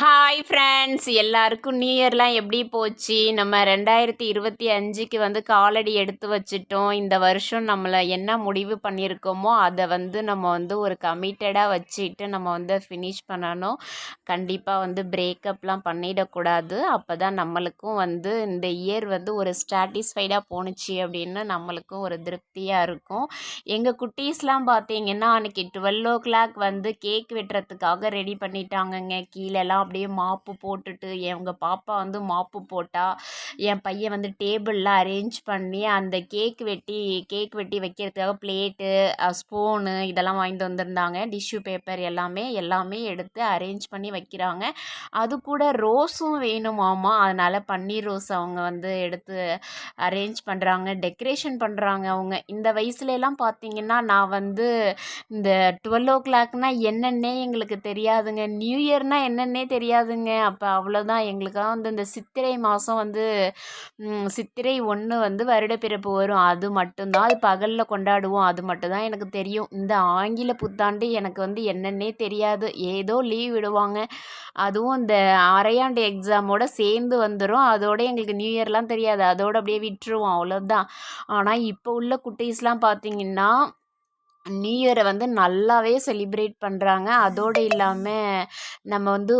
Hi friends எல்லாருக்கும் new இயர்லாம் எப்படி போச்சு? நம்ம ரெண்டாயிரத்தி இருபத்தி அஞ்சுக்கு வந்து காலடி எடுத்து வச்சுட்டோம். இந்த வருஷம் நம்மளை என்ன முடிவு பண்ணியிருக்கோமோ அதை வந்து நம்ம வந்து ஒரு கமிட்டடாக வச்சுட்டு நம்ம வந்து ஃபினிஷ் பண்ணணும். கண்டிப்பாக வந்து பிரேக்கப்லாம் பண்ணிடக்கூடாது. அப்போ தான் நம்மளுக்கும் வந்து இந்த இயர் வந்து ஒரு ஸ்டாட்டிஸ்ஃபைடாக போணுச்சு அப்படின்னு நம்மளுக்கும் ஒரு திருப்தியாக இருக்கும். எங்கள் குட்டீஸ்லாம் பார்த்தீங்கன்னா அன்றைக்கி டுவெல் ஓ கிளாக் வந்து கேக் வெட்டுறதுக்காக ரெடி பண்ணிட்டாங்கங்க. கீழெல்லாம் அப்படியே மாப்பு போட்டுட்டு எங்கள் பாப்பா வந்து மாப்பு போட்டால் என் பையன் வந்து டேபிள்லாம் அரேஞ்ச் பண்ணி அந்த கேக் வெட்டி கேக் வெட்டி வைக்கிறதுக்காக பிளேட்டு ஸ்பூனு இதெல்லாம் வாங்கிட்டு வந்திருந்தாங்க. டிஷ்யூ பேப்பர் எல்லாமே எல்லாமே எடுத்து அரேஞ்ச் பண்ணி வைக்கிறாங்க. அது கூட ரோஸும் வேணுமாமா அதனால் பன்னீர் ரோஸ் அவங்க வந்து எடுத்து அரேஞ்ச் பண்ணுறாங்க டெக்கரேஷன் பண்ணுறாங்க அவங்க. இந்த வயசுலலாம் பார்த்தீங்கன்னா நான் வந்து இந்த டுவெல் ஓ கிளாக்னால் என்னென்னே எங்களுக்கு தெரியாதுங்க. நியூ இயர்னால் என்னென்னே தெரியாதுங்க. அப்போ அவ்வளோதான். எங்களுக்கெல்லாம் வந்து இந்த சித்திரை மாதம் வந்து சித்திரை ஒன்று வந்து வருடப்பிறப்பு வரும். அது மட்டும்தான். அது பகலில் கொண்டாடுவோம். அது மட்டும்தான் எனக்கு தெரியும். இந்த ஆங்கில புத்தாண்டு எனக்கு வந்து என்னென்னே தெரியாது. ஏதோ லீவ் விடுவாங்க. அதுவும் இந்த அரையாண்டு எக்ஸாமோட சேர்ந்து வந்துடும் அதோட எங்களுக்கு நியூ இயர்லாம் தெரியாது. அதோடு அப்படியே விட்டுருவோம். அவ்வளோதான் ஆனால் இப்போ உள்ள குட்டீஸ்லாம் பார்த்திங்கன்னா நியூ இயரை வந்து நல்லாவே செலிப்ரேட் பண்ணுறாங்க அதோடு இல்லாமல் நம்ம வந்து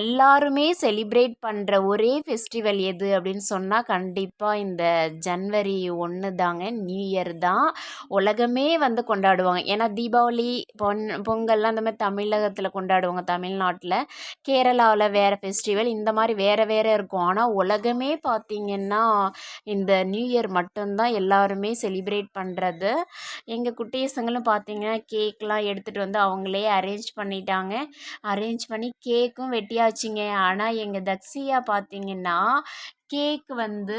எல்லாருமே செலிப்ரேட் பண்ணுற ஒரே ஃபெஸ்டிவல் எது அப்படின்னு சொன்னால் கண்டிப்பாக இந்த ஜன்வரி ஒன்று தாங்க நியூ இயர் தான் உலகமே வந்து கொண்டாடுவாங்க. ஏன்னா தீபாவளி பொன் பொங்கல்லாம் அந்த மாதிரி தமிழகத்தில் கொண்டாடுவாங்க தமிழ்நாட்டில். கேரளாவில் வேறு ஃபெஸ்டிவல் இந்த மாதிரி வேறு வேறு இருக்கும். ஆனால் உலகமே பார்த்திங்கன்னா இந்த நியூ இயர் மட்டும்தான் எல்லாருமே செலிப்ரேட் பண்ணுறது எங்கள் குட்டீஸுங்க பசங்களும் பார்த்தீங்கன்னா கேக்லாம் எடுத்துகிட்டு வந்து அவங்களே அரேஞ்ச் பண்ணிட்டாங்க. அரேஞ்ச் பண்ணி கேக்கும் வெட்டியாச்சுங்க. ஆனால் எங்கள் தக்ஸியா பார்த்தீங்கன்னா கேக் வந்து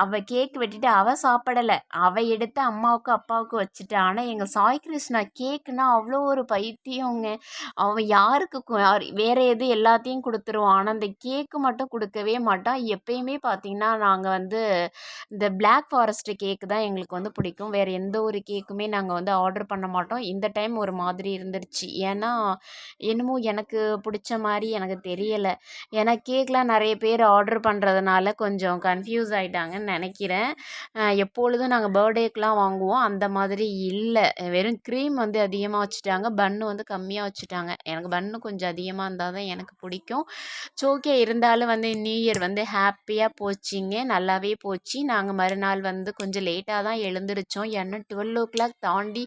அவள் கேக் வெட்டிட்டு அவள் சாப்பிடலை. அவள் எடுத்து அம்மாவுக்கு அப்பாவுக்கு வச்சுட்டா. ஆனால் எங்கள் சாய் கிருஷ்ணா கேக்குனா அவ்வளோ ஒரு பைத்தியங்க அவன் யாருக்கு வேறு எது எல்லாத்தையும் கொடுத்துருவான் ஆனால் அந்த கேக்கு மட்டும் கொடுக்கவே மாட்டான் எப்பயுமே பார்த்திங்கன்னா நாங்கள் வந்து இந்த பிளாக் ஃபாரஸ்ட்டு கேக்கு தான் எங்களுக்கு வந்து பிடிக்கும். வேறு எந்த ஒரு கேக்குமே நாங்கள் வந்து ஆர்டர் பண்ண மாட்டோம். இந்த டைம் ஒரு மாதிரி இருந்துருச்சு. ஏன்னா என்னமோ எனக்கு பிடிச்ச மாதிரி எனக்கு தெரியலை. ஏன்னா கேக்லாம் நிறைய நிறைய பேர் ஆர்டர் பண்ணுறதுனால கொஞ்சம் கன்ஃப்யூஸ் ஆகிட்டாங்கன்னு நினைக்கிறேன். எப்பொழுதும் நாங்கள் பர்த்டேக்கெலாம் வாங்குவோம். அந்த மாதிரி இல்லை. வெறும் க்ரீம் வந்து அதிகமாக வச்சுட்டாங்க. பன்னு வந்து கம்மியாக வச்சுட்டாங்க. எனக்கு பன்னு கொஞ்சம் அதிகமாக இருந்தால் தான் எனக்கு பிடிக்கும். சோக்கே இருந்தாலும் வந்து நியூ இயர் வந்து ஹாப்பியாக போச்சுங்க. நல்லாவே போச்சு. நாங்கள் மறுநாள் வந்து கொஞ்சம் லேட்டாக தான் எழுந்திரிச்சோம். ஏன்னா டுவெல் ஓ கிளாக் தாண்டி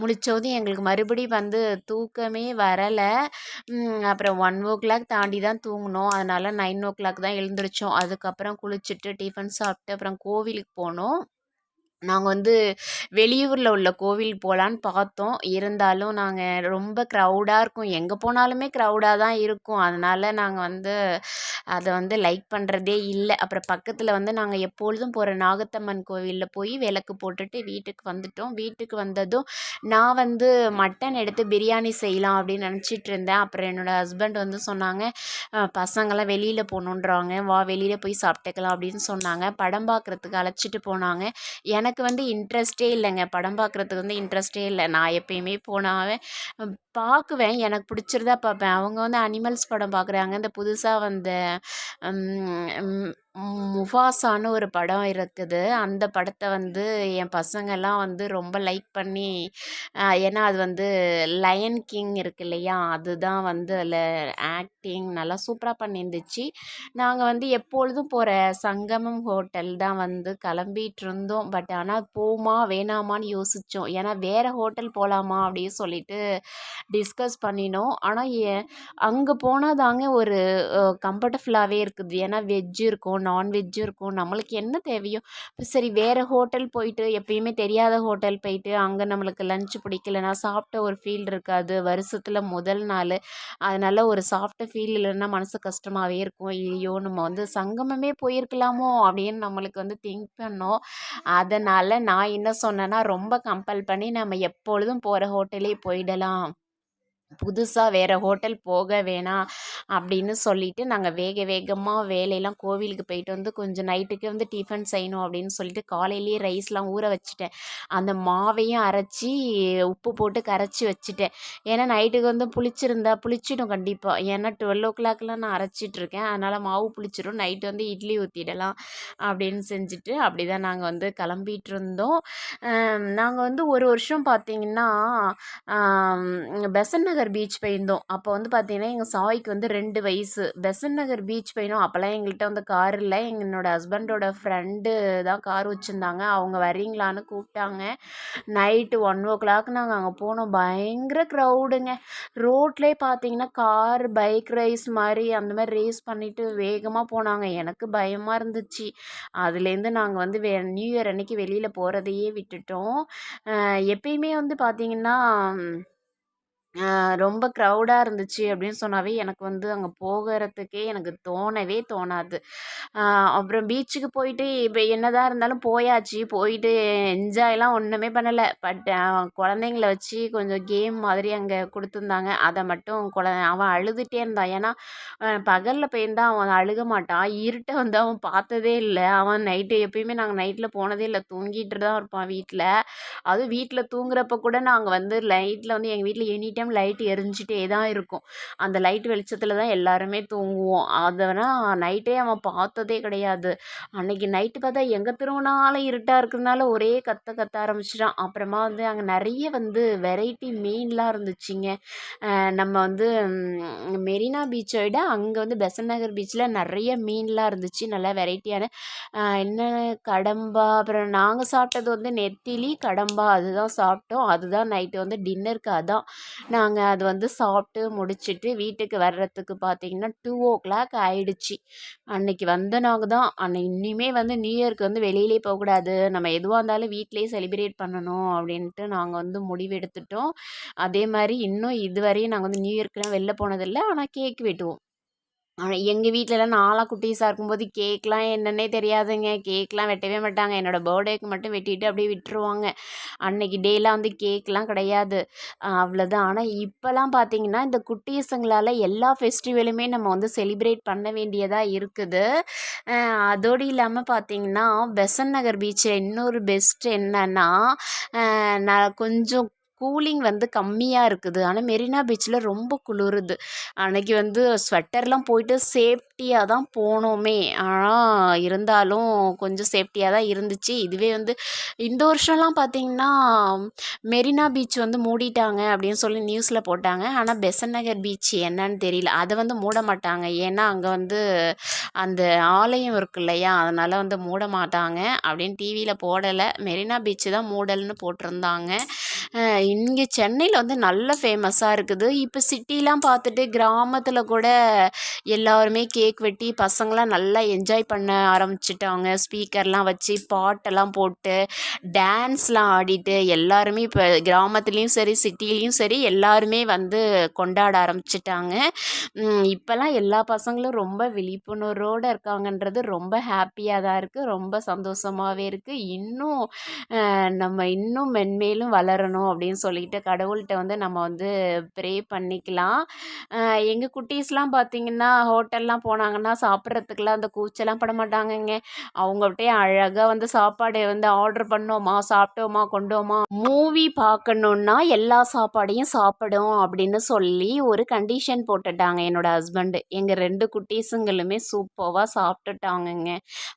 முடித்ததும் எங்களுக்கு மறுபடியும் வந்து தூக்கமே வரலை. அப்புறம் ஒன் ஓ கிளாக் தாண்டி தான் தூங்கினோம். அதனால் நைன் ஓ கிளாக் தான் எழுந்திரிச்சோம். அதுக்கப்புறம் குளிச்சுட்டு டிஃபன் சாப்பிட்டு அப்புறம் கோவிலுக்கு போனோம். நாங்கள் வந்து வெளியூரில் உள்ள கோவில் போகலான்னு பார்த்தோம் இருந்தாலும் நாங்கள் ரொம்ப க்ரௌடாக இருக்கும். எங்கே போனாலுமே க்ரௌடாக தான் இருக்கும். அதனால் நாங்கள் வந்து அதை வந்து லைக் பண்ணுறதே இல்லை. அப்புறம் பக்கத்தில் வந்து நாங்கள் எப்பொழுதும் போகிற நாகத்தம்மன் கோவிலில் போய் விளக்கு போட்டுட்டு வீட்டுக்கு வந்துட்டோம். வீட்டுக்கு வந்ததும் நான் வந்து மட்டன் எடுத்து பிரியாணி செய்யலாம் அப்படின்னு நினச்சிட்டு இருந்தேன். அப்புறம் என்னோடய ஹஸ்பண்ட் வந்து சொன்னாங்க பசங்களாம் வெளியில் போகணுன்றாங்க வா வெளியில் போய் சாப்பிட்டுக்கலாம் அப்படின்னு சொன்னாங்க. படம் பார்க்குறதுக்கு அழைச்சிட்டு போனாங்க. எனக்கு எனக்கு வந்து இன்ட்ரெஸ்ட்டே இல்லைங்க. படம் பார்க்குறதுக்கு வந்து இன்ட்ரெஸ்ட்டே இல்லை. நான் எப்பயுமே போனாவே பார்க்குவேன் எனக்கு பிடிச்சிருந்தா பார்ப்பேன். அவங்க வந்து அனிமல்ஸ் படம் பார்க்குறாங்க இந்த புதுசாக வந்த முஃபாசான்னு ஒரு படம் இருக்குது. அந்த படத்தை வந்து என் பசங்கள்லாம் வந்து ரொம்ப லைக் பண்ணி ஏன்னா அது வந்து லயன் கிங் இருக்கு இல்லையா? அதுதான் வந்து அதில் ஆக்டிங் நல்லா சூப்பராக பண்ணியிருந்துச்சு நாங்கள் வந்து எப்பொழுதும் போகிற சங்கமம் ஹோட்டல் தான் வந்து கிளம்பிட்டு இருந்தோம் பட் ஆனால் போமா வேணாமான்னு யோசித்தோம் ஏன்னா வேறு ஹோட்டல் போகலாமா அப்படின்னு சொல்லிட்டு டிஸ்கஸ் பண்ணினோம். ஆனால் அங்கே போனால் தாங்க ஒரு கம்ஃபர்டபுளாகவே இருக்குது. ஏன்னா வெஜ் இருக்கும் நான்வெஜ்ஜும் இருக்கும். நம்மளுக்கு என்ன தேவையோ சரி வேறு ஹோட்டல் போயிட்டு எப்பயுமே தெரியாத ஹோட்டல் போயிட்டு அங்கே நம்மளுக்கு லஞ்ச் பிடிக்கலனா சாப்பிட்ட ஒரு ஃபீல் இருக்காது. வருஷத்தில் முதல் நாள். அதனால் ஒரு சாஃப்ட்டு ஃபீல் இல்லைன்னா மனசு கஷ்டமாகவே இருக்கும். ஐயோ நம்ம வந்து சங்கமமே போயிருக்கலாமோ அப்படின்னு நம்மளுக்கு வந்து திங்க் பண்ணோம். அதனால் நான் என்ன சொன்னேன்னா ரொம்ப கம்பல் பண்ணி நம்ம எப்பொழுதும் போகிற ஹோட்டலே போயிடலாம். புதுசாக வேறு ஹோட்டல் போக வேணாம் அப்படின்னு சொல்லிவிட்டு நாங்கள் வேக வேகமாக வேலையெல்லாம் கோவிலுக்கு போயிட்டு வந்து கொஞ்சம் நைட்டுக்கு வந்து டிஃபன் செய்யணும் அப்படின்னு சொல்லிட்டு காலையிலேயே ரைஸ்லாம் ஊற வச்சுட்டேன். அந்த மாவையும் அரைச்சி உப்பு போட்டு கரைச்சி வச்சுட்டேன். ஏன்னா நைட்டுக்கு வந்து புளிச்சிருந்தா புளிச்சிடும் கண்டிப்பாக ஏன்னா டுவெல் ஓ கிளாக்லாம் நான் அரைச்சிட்ருக்கேன் அதனால் மாவு புளிச்சிடும் நைட்டு வந்து இட்லி ஊற்றிடலாம் அப்படின்னு செஞ்சுட்டு அப்படி தான் நாங்கள் வந்து கிளம்பிட்டு இருந்தோம். நாங்கள் வந்து ஒரு வருஷம் பார்த்திங்கன்னா பெசன் நகர் பீச் போயிருந்தோம் அப்போ வந்து பார்த்திங்கன்னா எங்கள் சாய்க்கு வந்து ரெண்டு வயசு. பெசன் நகர் பீச் போயினோம் அப்போல்லாம் எங்கள்கிட்ட வந்து கார் இல்லை. என்னோட ஹஸ்பண்டோட ஃப்ரெண்டு தான் கார் வச்சுருந்தாங்க. அவங்க வரீங்களான்னு கூப்பிட்டாங்க. நைட்டு ஒன் ஓ கிளாக் நாங்கள் அங்கே போனோம். பயங்கர க்ரௌடுங்க ரோட்லேயே பார்த்தீங்கன்னா கார் பைக் ரேஸ் மாதிரி அந்த மாதிரி ரேஸ் பண்ணிவிட்டு வேகமாக போனாங்க. எனக்கு பயமாக இருந்துச்சு. அதுலேருந்து நாங்கள் வந்து வே நியூ இயர் அன்னைக்கு வெளியில் போகிறதையே விட்டுட்டோம். எப்பயுமே வந்து பார்த்திங்கன்னா ரொம்ப க்ரௌடாக இருந்துச்சு அப்படின்னு சொன்னாவே எனக்கு வந்து அங்கே போகிறதுக்கே எனக்கு தோணவே தோணாது. அப்புறம் பீச்சுக்கு போயிட்டு இப்போ என்னதான் இருந்தாலும் போயாச்சு. போயிட்டு என்ஜாய்லாம் ஒன்றுமே பண்ணலை. பட் குழந்தைங்கள வச்சு கொஞ்சம் கேம் மாதிரி அங்கே கொடுத்துருந்தாங்க. அதை மட்டும் குழ அவன் அழுதுகிட்டே இருந்தான். ஏன்னா பகலில் போயிருந்தா அவன் அழுக மாட்டான். இருட்டை வந்து அவன் பார்த்ததே இல்லை. அவன் நைட்டு எப்பயுமே நாங்கள் நைட்டில் போனதே இல்லை. தூங்கிட்டு தான் இருப்பான் வீட்டில் அதுவும் வீட்டில் தூங்குறப்ப கூட நாங்கள் வந்து லைட்டில் வந்து எங்கள் வீட்டில் எனி டைம் லைட் எரிஞ்சிட்டே தான் இருக்கும். அந்த லைட் வெளிச்சத்தில் தான் எல்லாருமே தூங்குவோம். அதனால் நைட்டே அவன் பார்த்ததே கிடையாது. அன்னைக்கு நைட்டு பார்த்தா எங்கே திரும்பினாலும் இருட்டாக இருக்கிறதுனால ஒரே கத்த கத்த ஆரம்பிச்சிட்டான். அப்புறமா வந்து அங்கே நிறைய வந்து வெரைட்டி மீன்லாம் இருந்துச்சுங்க. நம்ம வந்து மெரினா பீச்சை விட அங்கே வந்து பெசன் நகர் பீச்சில் நிறைய மீன்லாம் இருந்துச்சு. நல்லா வெரைட்டியான என்ன கடம்பா அப்புறம் நாங்கள் சாப்பிட்டது வந்து நெத்திலி கடம்பா அதுதான் சாப்பிட்டோம். அதுதான் நைட்டு வந்து டின்னருக்கு அதான். நாங்கள் அது வந்து சாப்பிட்டு முடிச்சுட்டு வீட்டுக்கு வர்றதுக்கு பார்த்திங்கன்னா டூ ஓ கிளாக் ஆகிடுச்சி அன்னைக்கு வந்த நாங்கள் தான். அன்னை இனிமே வந்து நியூ இயர்க்கு வந்து வெளியிலே போகக்கூடாது நம்ம எதுவாக இருந்தாலும் வீட்டிலே செலிப்ரேட் பண்ணணும் அப்படின்ட்டு நாங்கள் வந்து முடிவெடுத்துட்டோம் அதே மாதிரி இன்னும் இதுவரையும் நாங்கள் வந்து நியூ இயர்க்குலாம் வெளில போனதில்லை. ஆனால் கேக் வெட்டுவோம். எங்கள் வீட்டிலலாம் நாலாம் குட்டீஸாக இருக்கும்போது கேக்லாம் என்னன்னே தெரியாதுங்க. கேக்லாம் வெட்டவே மாட்டாங்க. என்னோடய பர்த்டேக்கு மட்டும் வெட்டிட்டு அப்படியே விட்டுருவாங்க. அன்னைக்கு டேலாம் வந்து கேக்லாம் கிடையாது. அவ்வளோதான் ஆனால் இப்போலாம் பார்த்தீங்கன்னா இந்த குட்டீஸுங்களால் எல்லா ஃபெஸ்டிவலுமே நம்ம வந்து செலிப்ரேட் பண்ண வேண்டியதாக இருக்குது. அதோடு இல்லாமல் பார்த்தீங்கன்னா பெசன் நகர் பீச்சில் இன்னொரு பெஸ்ட் என்னன்னா நான் கொஞ்சம் கூலிங் வந்து கம்மியாக இருக்குது. ஆனால் மெரினா பீச்சில் ரொம்ப குளிருது. அன்றைக்கி வந்து ஸ்வெட்டர்லாம் போயிட்டு சேஃப்டியாக தான் போனோமே. ஆனால் இருந்தாலும் கொஞ்சம் சேஃப்டியாக தான் இருந்துச்சு. இதுவே வந்து இந்த வருஷம்லாம் பார்த்திங்கன்னா மெரினா பீச் வந்து மூடிட்டாங்க அப்படின்னு சொல்லி நியூஸில் போட்டாங்க. ஆனால் பெசன் நகர் பீச் என்னன்னு தெரியல. அதை வந்து மூட மாட்டாங்க. ஏன்னா அங்கே வந்து அந்த ஆலயம் இருக்கு இல்லையா? அதனால் வந்து மூட மாட்டாங்க அப்படின்னு டிவியில் போடலை. மெரினா பீச்சு தான் மூடல்னு போட்டிருந்தாங்க. இங்கே சென்னையில் வந்து நல்ல ஃபேமஸாக இருக்குது. இப்போ சிட்டிலாம் பார்த்துட்டு கிராமத்தில் கூட எல்லாருமே கேக் வெட்டி பசங்களாம் நல்லா என்ஜாய் பண்ண ஆரம்பிச்சிட்டாங்க. ஸ்பீக்கர்லாம் வச்சு பாட்டெல்லாம் போட்டு டான்ஸ்லாம் ஆடிட்டு எல்லாருமே இப்போ கிராமத்துலேயும் சரி சிட்டிலேயும் சரி எல்லாருமே வந்து கொண்டாட ஆரம்பிச்சிட்டாங்க. இப்போல்லாம் எல்லா பசங்களும் ரொம்ப விழிப்புணர்வோடு இருக்காங்கன்றது ரொம்ப ஹாப்பியாக தான் இருக்குது ரொம்ப சந்தோஷமாகவே இருக்குது இன்னும் நம்ம இன்னும் மென்மேலும் வளரணும் அப்படின்னு சொல்லிட்டு கடவுள்கிட்ட வந்து நம்ம வந்து ப்ரே பண்ணிக்கலாம். எங்கள் குட்டீஸ்லாம் பார்த்திங்கன்னா ஹோட்டல்லாம் போனாங்கன்னா சாப்பிட்றதுக்குலாம் அந்த கூச்செல்லாம் பட மாட்டாங்கங்க. அவங்கள்ட்டே அழகாக வந்து சாப்பாடு வந்து ஆர்டர் பண்ணோமா சாப்பிட்டோமா கொண்டோமா மூவி பார்க்கணுன்னா எல்லா சாப்பாடையும் சாப்பிடும் அப்படின்னு சொல்லி ஒரு கண்டிஷன் போட்டுட்டாங்க என்னோடய ஹஸ்பண்டு எங்கள் ரெண்டு குட்டீஸுங்களுமே சூப்பராக சாப்பிட்டுட்டாங்கங்க.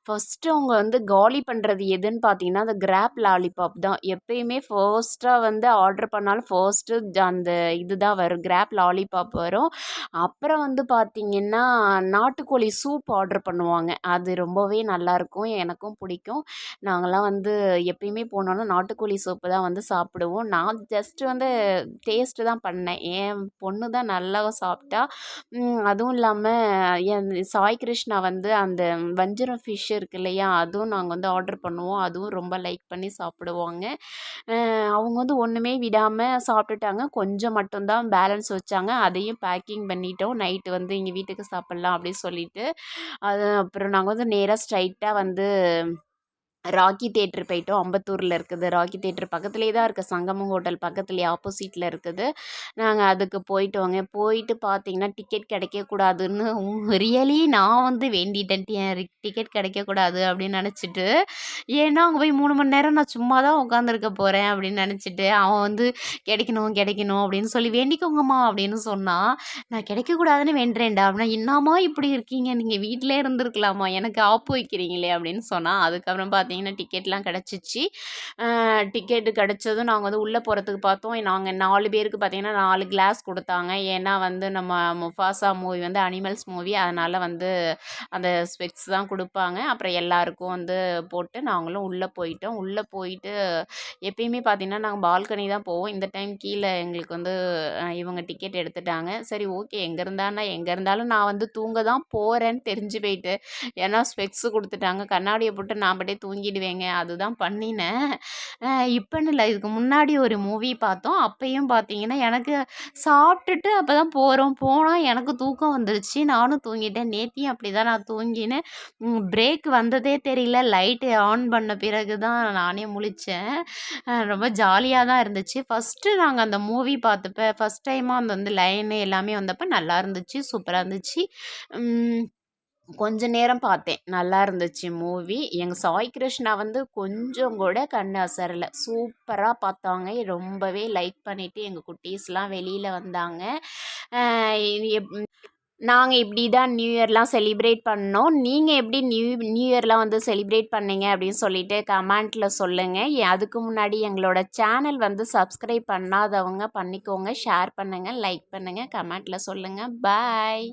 ஃபஸ்ட்டு அவங்க வந்து காலி பண்ணுறது எதுன்னு பார்த்தீங்கன்னா அந்த கிராப் லாலிபாப் தான். எப்பயுமே ஃபர்ஸ்ட்டாக வந்து ஆர்டர் பண்ணாலும் ஃபர்ஸ்ட்டு அந்த இது தான் வரும். கிராப் லாலிபாப் வரும். அப்புறம் வந்து பார்த்திங்கன்னா நாட்டுக்கோழி சூப் ஆர்டர் பண்ணுவாங்க. அது ரொம்பவே நல்லாயிருக்கும். எனக்கும் பிடிக்கும். நாங்களாம் வந்து எப்பயுமே போனோன்னா நாட்டுக்கோழி சூப்பு தான் வந்து சாப்பிடுவோம். நான் ஜஸ்ட்டு வந்து டேஸ்ட்டு தான் பண்ணேன். என் பொண்ணு தான் நல்லா சாப்பிட்டா. அதுவும் இல்லாமல் என் சாய் கிருஷ்ணா வந்து அந்த வஞ்சரம் ஃபிஷ் இருக்கு இல்லையா அதுவும் நாங்கள் வந்து ஆர்டர் பண்ணுவோம். அதுவும் ரொம்ப லைக் பண்ணி சாப்பிடுவாங்க. அவங்க வந்து ஒன்றுமே விடாமல் சாப்பிட்டுட்டாங்க. கொஞ்சம் மட்டும்தான் பேலன்ஸ் வச்சாங்க. அதையும் பேக்கிங் பண்ணிட்டோம். நைட்டு வந்து இங்கே வீட்டுக்கு சாப்பிட்லாம் அப்படின்னு சொல்லிட்டு. அது அப்புறம் நாங்கள் வந்து நேராக ஸ்ட்ரைட்டாக வந்து ராக்கி தேட்ரு போயிட்டோம். அம்பத்தூரில் இருக்குது. ராக்கி தேட்ரு பக்கத்துலேயே தான் இருக்குது சங்கமம் ஹோட்டல் பக்கத்துலேயே ஆப்போசிட்டில் இருக்குது. நாங்கள் அதுக்கு போயிட்டோங்க. போயிட்டு பார்த்தீங்கன்னா டிக்கெட் கிடைக்கக்கூடாதுன்னு ரியலி நான் வந்து வேண்டிட்டேன். டிக்கெட் கிடைக்கக்கூடாது அப்படின்னு நினச்சிட்டு ஏன்னா அங்கே போய் மூணு மணி நேரம் நான் சும்மா தான் உட்காந்துருக்க போகிறேன் அப்படின்னு நினச்சிட்டு அவன் வந்து கிடைக்கணும் கிடைக்கணும் அப்படின்னு சொல்லி வேண்டிக்கோங்கம்மா அப்படின்னு சொன்னான் நான் கிடைக்கக்கூடாதுன்னு வேண்டுறேன்டா. அப்படின்னா என்னம்மா இப்படி இருக்கீங்க? நீங்கள் வீட்டிலே இருந்திருக்கலாமா? எனக்கு ஆப்பு வைக்கிறீங்களே அப்படின்னு சொன்னான் அதுக்கப்புறம் பார்த்தீங்கன்னா டிக்கெட்லாம் கிடச்சிச்சு. டிக்கெட்டு கிடச்சதும் நாங்கள் வந்து உள்ளே போகிறதுக்கு பார்த்தோம் நாங்கள் நாலு பேருக்கு பார்த்தீங்கன்னா நாலு கிளாஸ் கொடுத்தாங்க. ஏன்னா வந்து நம்ம முஃபாசா மூவி வந்து அனிமல்ஸ் மூவி. அதனால் வந்து அந்த ஸ்பெக்ஸ் தான் கொடுப்பாங்க. அப்புறம் எல்லாருக்கும் வந்து போட்டு நாங்களும் உள்ளே போயிட்டோம். உள்ளே போயிட்டு எப்பயுமே பார்த்தீங்கன்னா நாங்கள் பால்கனி தான் போவோம். இந்த டைம் கீழே எங்களுக்கு வந்து இவங்க டிக்கெட் எடுத்துட்டாங்க. சரி ஓகே. எங்கே இருந்தானா எங்கே இருந்தாலும் நான் வந்து தூங்க தான் போகிறேன்னு தெரிஞ்சு போயிட்டு ஏன்னா ஸ்பெக்ஸ் கொடுத்துட்டாங்க. கண்ணாடியை போட்டு நான் பாட்டே வாங்கிடுவேங்க. அதுதான் பண்ணினேன். இப்போன்னு இல்லை. இதுக்கு முன்னாடி ஒரு மூவி பார்த்தோம். அப்பயும் பார்த்தீங்கன்னா எனக்கு சாப்பிட்டுட்டு அப்போ தான் போகிறோம் போனால் எனக்கு தூக்கம் வந்துருச்சு. நானும் தூங்கிட்டேன். நேத்தியும் அப்படி தான் நான் தூங்கினேன். பிரேக் வந்ததே தெரியல. லைட்டு ஆன் பண்ண பிறகு தான் நானே முழித்தேன் ரொம்ப ஜாலியாக தான் இருந்துச்சு. ஃபஸ்ட்டு நாங்கள் அந்த மூவி பார்த்தப்ப ஃபஸ்ட் டைமாக அந்த வந்து லைனு எல்லாமே வந்தப்போ நல்லா இருந்துச்சு. சூப்பராக இருந்துச்சு. கொஞ்ச நேரம் பார்த்தேன். நல்லா இருந்துச்சு மூவி. எங்கள் சாய் கிருஷ்ணா வந்து கொஞ்சம் கூட கண் அசரலை. சூப்பராக பார்த்தாங்க. ரொம்பவே லைக் பண்ணிவிட்டு எங்கள் குட்டீஸ்லாம் வெளியில் வந்தாங்க. நாங்கள் இப்படி தான் நியூ இயர்லாம் செலிப்ரேட் பண்ணோம். நீங்கள் எப்படி நியூ நியூ இயர்லாம் வந்து செலிப்ரேட் பண்ணீங்க அப்படின்னு சொல்லிட்டு கமெண்ட்டில் சொல்லுங்கள் அதுக்கு முன்னாடி எங்களோட சேனல் வந்து சப்ஸ்கிரைப் பண்ணாதவங்க பண்ணிக்கோங்க. ஷேர் பண்ணுங்கள் லைக் பண்ணுங்கள் கமெண்ட்டில் சொல்லுங்கள் பாய்.